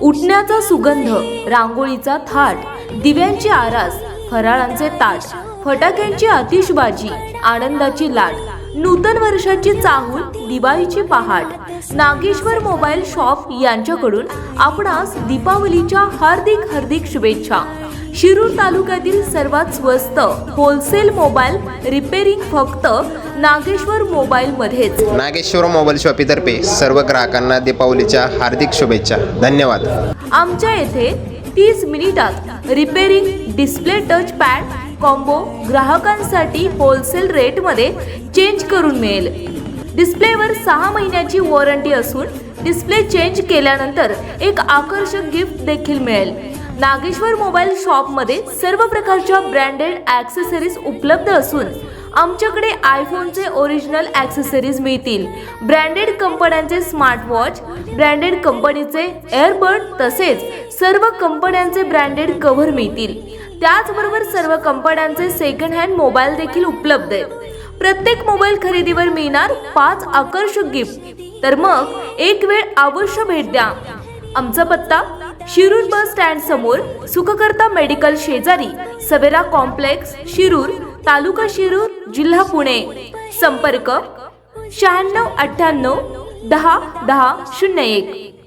उठण्याचा सुगंध रांगोळीचा थाट दिव्यांची आरास फराळांचे ताट फटाक्यांची आतिषबाजी आनंदाची लाट नूतन वर्षाची चाहूल दिवाळीची पहाट. नागेश्वर मोबाईल शॉप यांच्याकडून आपणास दीपावलीच्या हार्दिक हार्दिक शुभेच्छा. शिरूर तालुक्यातील सर्वात स्वस्त होलसेल मोबाईल रिपेरिंग फक्त नागेश्वर मोबाईल मध्येच. नागेश्वर मोबाईल शॉपीतर्फे सर्व ग्राहकांना दीपावलीच्या हार्दिक शुभेच्छा. धन्यवाद. आमच्या येथे तीस मिनिटात repairing display touch pad combo ग्राहकांसाठी होलसेल रेटमध्ये चेंज करून मिळेल. डिस्प्लेवर सहा महिन्याची वॉरंटी असून डिस्प्ले चेंज केल्यानंतर एक आकर्षक गिफ्ट देखील मिळेल. नागेश्वर मोबाईल शॉपमध्ये सर्व प्रकारच्या ब्रँडेड ॲक्सेसरीज उपलब्ध असून आमच्याकडे आयफोनचे ओरिजिनल ॲक्सेसरीज मिळतील. ब्रँडेड कंपन्यांचे स्मार्टवॉच ब्रँडेड कंपनीचे एअरबड तसेच सर्व कंपन्यांचे ब्रँडेड कव्हर मिळतील. त्याचबरोबर सर्व कंपन्यांचे सेकंड हँड मोबाईल देखील उपलब्ध आहेत. प्रत्येक मोबाईल खरेदीवर मिळणार पाच आकर्षक गिफ्ट तर मग एक वेळ अवश्य भेट द्या. आमचा पत्ता शिरूर बस स्टँड समोर सुखकर्ता मेडिकल शेजारी सवेरा कॉम्प्लेक्स शिरूर तालुका शिरूर जिल्हा पुणे. संपर्क शहाण्णव अठ्ठ्याण्णव दहा दहा शून्य एक.